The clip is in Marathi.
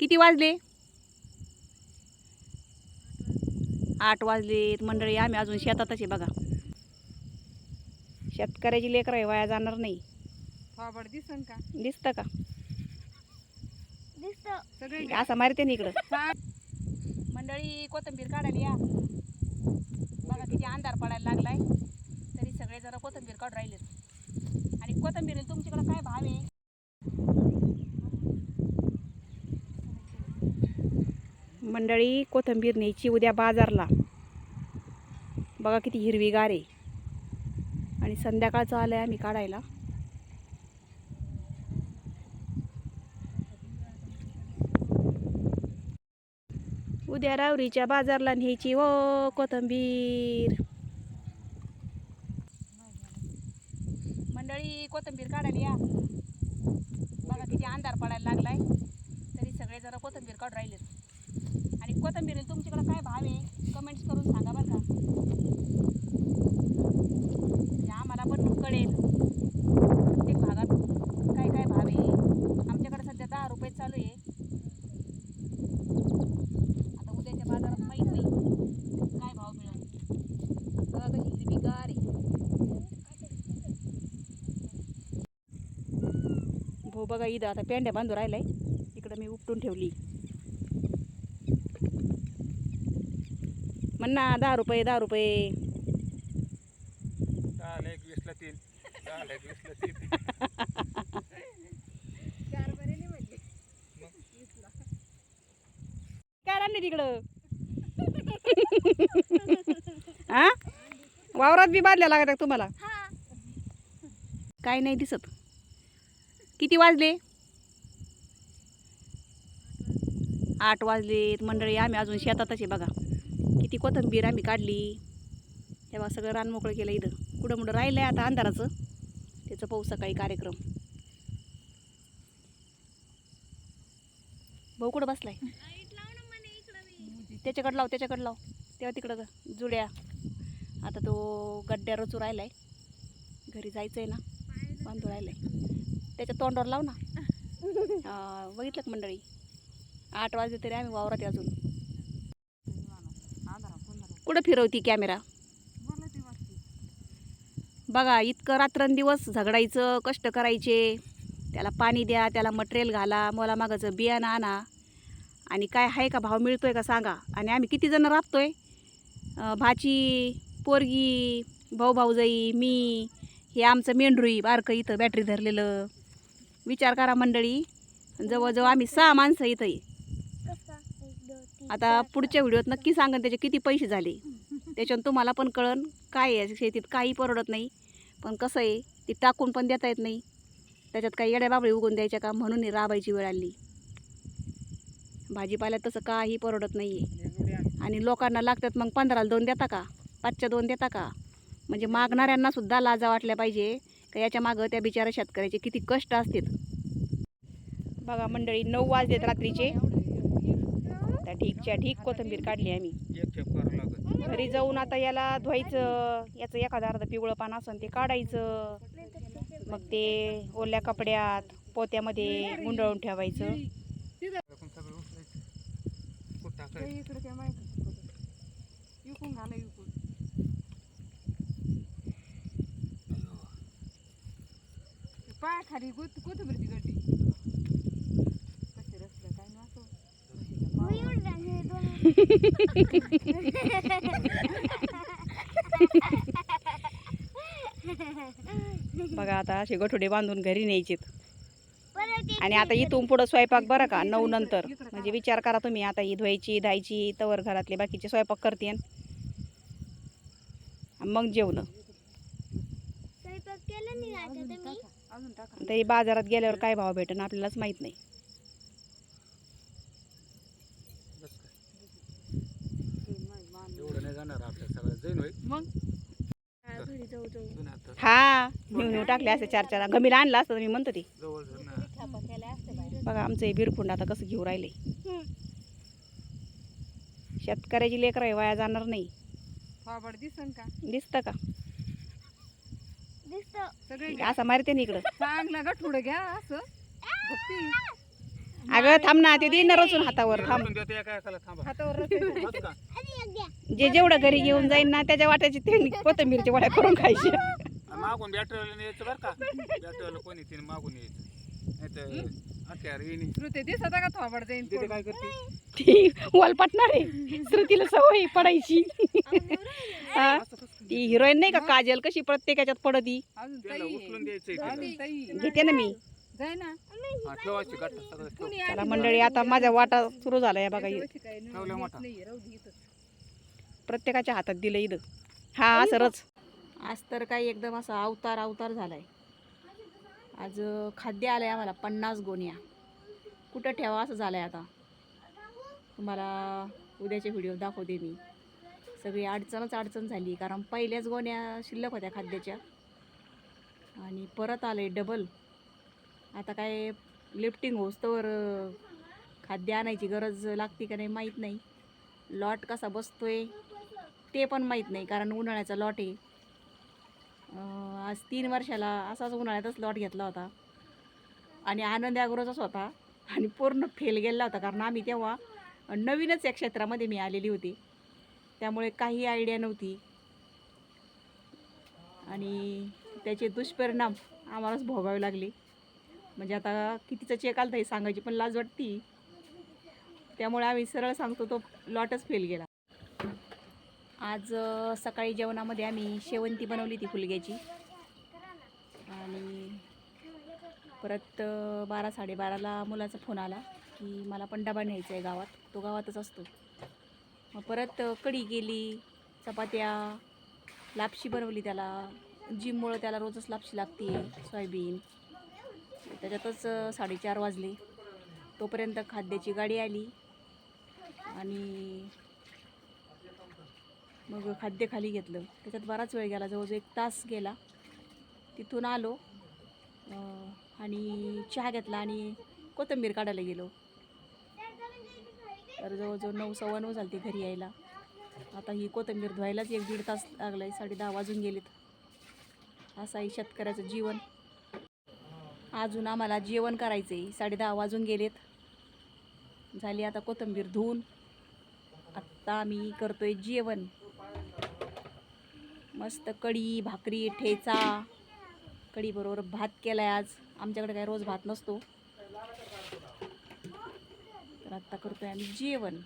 किती वाजले? आठ वाजलेत मंडळी आम्ही अजून शेतातच आहे बघा. शेतकऱ्याची लेकर आहे वाया जाणार नाही. फाबड दिसन का? दिसतं का? दिसत. सगळे असं मारते ना इकडं. मंडळी कोथिंबीर काढायला या. बघा किती अंधार पडायला लागलाय. तरी सगळे जरा कोथिंबीर काढून राहिलेत. आणि कोथिंबीर तुमच्याकडे काय भाव आहे? मंडळी कोथिंबीर न्यायची उद्या बाजारला. बघा किती हिरवीगार आहे. आणि संध्याकाळचं आलं आहे आम्ही काढायला. उद्या रावरीच्या बाजारला न्यायची ओ कोथंबीर. मंडळी कोथंबीर काढायला या. बघा किती अंधार पडायला लागलाय. तरी सगळे जरा कोथंबीर काढून राहिलेत. कोथंबीर तुमच्याकडे काय भाव आहे? कमेंट्स करून सांगा बरं का. म्हणजे आम्हाला पण कळेल. प्रत्येक भागात काय काय भाव आहे. आमच्याकडे सध्या दहा रुपये चालू आहे. आता उद्याच्या बाजारात माहीत नाही काय भाव मिळेल. बघा कशी हिरवीगार आहे. भाऊ बघा इथं आता पेंड्या बांधून राहिलाय. इकडं मी उपटून ठेवली. म्हणा दहा रुपये दहा रुपये. दहाला एक वीसला तीन. दहाला एक वीसला तीन. चार बरेले म्हटले काय राहिले तिकडं हा? वावरात बी बादल्या लागत तुम्हाला. हा. काय नाही दिसत. किती वाजले? आठ वाजलेत. मंडळी आम्ही अजून शेतातच आहे बघा. किती कोथंबीर आम्ही काढली. तेव्हा सगळं रान मोकळं केलं इथं. कुठं मुठं राहिलं आहे आता अंधाराचं. त्याचं पाऊस सकाळी कार्यक्रम. भाऊ कुठं बसलाय? त्याच्याकडं लाव त्याच्याकडं लाव. तेव्हा तिकडं जुड्या आता तो गड्ड्या रचू राहिलाय. घरी जायचं आहे ना बांधू राहिलाय. त्याच्या तोंडावर लाव ना. बघितलं मंडळी? आठ वाजले तरी आम्ही वावरात आहे अजून. कुठं फिरवती कॅमेरा? बघा इतकं रात्रंदिवस झगडायचं कष्ट करायचे. त्याला पाणी द्या त्याला मटेरियल घाला मला मागाचं बियाणं आणा. आणि काय आहे का भाव मिळतोय का सांगा. आणि आम्ही किती जण राबतोय? अं, भाची पोरगी भाऊ भाऊजाई मी हे आमचं मेंढरुई बारकं इथं बॅटरी धरलेलं. विचार करा मंडळी. जवळजवळ आम्ही सहा माणसं इथं आहे कसा एक दोन तीन आता पुढच्या व्हिडिओत नक्की सांगन त्याचे किती पैसे झाले. त्याच्यानं तुम्हाला पण कळन काय आहे शेतीत काही परवडत नाही. पण कसं आहे ती टाकून पण देता येत नाही. त्याच्यात काही येड्या बाबळी उगून द्यायच्या का? म्हणून ही राबायची वेळ आली. भाजीपाल्यात तसं काही परवडत नाही आहे आणि लोकांना लागतात मग पंधराला दोन देता का? पाचच्या दोन देता का? म्हणजे मागणाऱ्यांना सुद्धा लाजा वाटल्या पाहिजे का याच्या मागं त्या बिचाऱ्या शेतकऱ्याचे किती कष्ट असतील. बघा मंडळी नऊ वाजलेत रात्रीचे. त्या ठीकच्या ठीक कोथिंबीर काढली आम्ही. एक खेप करावं लागत. घरी जाऊन आता याला धुवायचं याचं एखादं अर्ध पिवळं पान असन ते काढायचं. मग ते ओल्या कपड्यात पोत्यामध्ये गुंडळून ठेवायचं. आपण सगळं उचलायचं कुठं ते टाकायचं इकडे काय माहिती कुठं. इकून घाला इकून. ते पाय खाली कोथ कोथिंबीरची गड्डी कशी रचलं काय ना असं मी एवढं राहिले दोन बघा आता असे गठोडे बांधून घरी न्यायचेत. आणि आता इथून पुढं स्वयंपाक बरं का? नऊ नंतर. म्हणजे विचार करा तुम्ही आता ही धुवायची धायची तवर घरातले बाकीचे स्वयंपाक करते मग जेवण. तरी बाजारात गेल्यावर काय भाव भेटन आपल्यालाच माहीत नाही बस काय ते नाही मान. एवढं नाही जाणार आपल्या सगळं जाईन होय. मग? घरी जाऊ जाऊ. दोन हात हा नेऊन टाकले असते चार चार गमीला आणला असतं मी म्हणतो ती जवळ जर ना. बघा आमचं हे बिरखुंड आता कसं घेऊ राहिले. शेतकऱ्याची लेकर आहे वाया जाणार नाही. फाबड दिसन का? दिसतं का? दिसत. सगळे असं मारते ना इकडं. चांगला गठुडं घ्या असं. भक्ती अगं थांब ना ते देणार असून हातावर थांब? जे जेवढं घरी घेऊन जाईन ना त्याच्या वाट्याची ते कोथिंबीरच्या वड्या करून खायची. मागून बॅटरीवाला यायचं बरं का? बॅटरीवाला कोणी तिने मागून यायचं. श्रुती दिसत का थोबड जाईन तिथे काय करते? ती वॉल पटणार आहे. श्रुतीला सवय पडायची. हा? ती हिरोईन नाही का काजल? कशी प्रत्येकाच्यात पडती. घेते ना मी. जाय ना. हा ठेवायची गट्टा सगळं ठेव. कुणी चला आली मंडळी आता माझा वाटा सुरू बघा काय नाही, ठेवलं मोठा. राहू दे इथंच. प्रत्येकाच्या हातात दिलं इथं. हा सरच आज तर काही एकदम असा अवतार अवतार झालाय. आज अं, खाद्य आलंय आम्हाला पन्नास गोण्या. कुठं ठेवा असं झालंय आता. तुम्हाला उद्याचे व्हिडिओ दाखवते मी. सगळी अडचणच अडचण झाली कारण पहिल्याच गोण्या शिल्लक होत्या खाद्याच्या. आणि परत आले डबल आता काय लिफ्टिंग होस्तवर खाद्य आणायची गरज लागते का नाही माहीत नाही. लॉट कसा बसतोय ते पण माहीत नाही कारण उन्हाळ्याचा लॉट आहे. आज तीन वर्षाला असाच उन्हाळ्यातच लॉट घेतला होता. आणि आनंद अग्रोचाच होता. आणि पूर्ण फेल गेला होता कारण आम्ही तेव्हा नवीनच या क्षेत्रामध्ये मी आलेली होती. त्यामुळे काही आयडिया नव्हती. आणि त्याचे दुष्परिणाम आम्हालाच भोगावे लागले. म्हणजे आता कितीचा चेक आलता हे सांगायची पण लाज वाटती. त्यामुळे आम्ही सरळ सांगतो तो लॉटच फेल गेला. आज सकाळी जेवणामध्ये आम्ही शेवंती बनवली ती फुलग्याची. आणि परत बारा साडेबाराला मुलाचा फोन आला की मला पण डबा न्यायचा आहे गावात. तो गावातच असतो. मग परत कढी केली चपात्या लापशी बनवली त्याला. जिममुळं त्याला रोजच लापशी लागते सोयाबीन. त्याच्यातच साडेचार वाजले. तोपर्यंत खाद्याची गाडी आली आणि मग खाद्य खाली घेतलं. त्याच्यात बराच वेळ गेला जवळजवळ एक तास गेला. तिथून आलो आणि चहा घेतला आणि कोथिंबीर काढायला गेलो. तर जवळजवळ नऊ सव्वा नऊ झाली घरी यायला. आता ही कोथिंबीर धुवायलाच एक दीड तास लागला आहे साडे दहा वाजून गेलेत. असं आहे शेतकऱ्याचं जीवन. अजून आम्हाला जेवण करायचं आहे साडे दहा वाजून गेलेत. झाली आता कोथिंबीर धुवून. आत्ता आम्ही करतोय जेवण. मस्त कढी भाकरी ठेचा. कढीबरोबर भात केलाय आज. आमच्याकडे काय रोज भात नसतो. तर आत्ता करतोय आम्ही जेवण.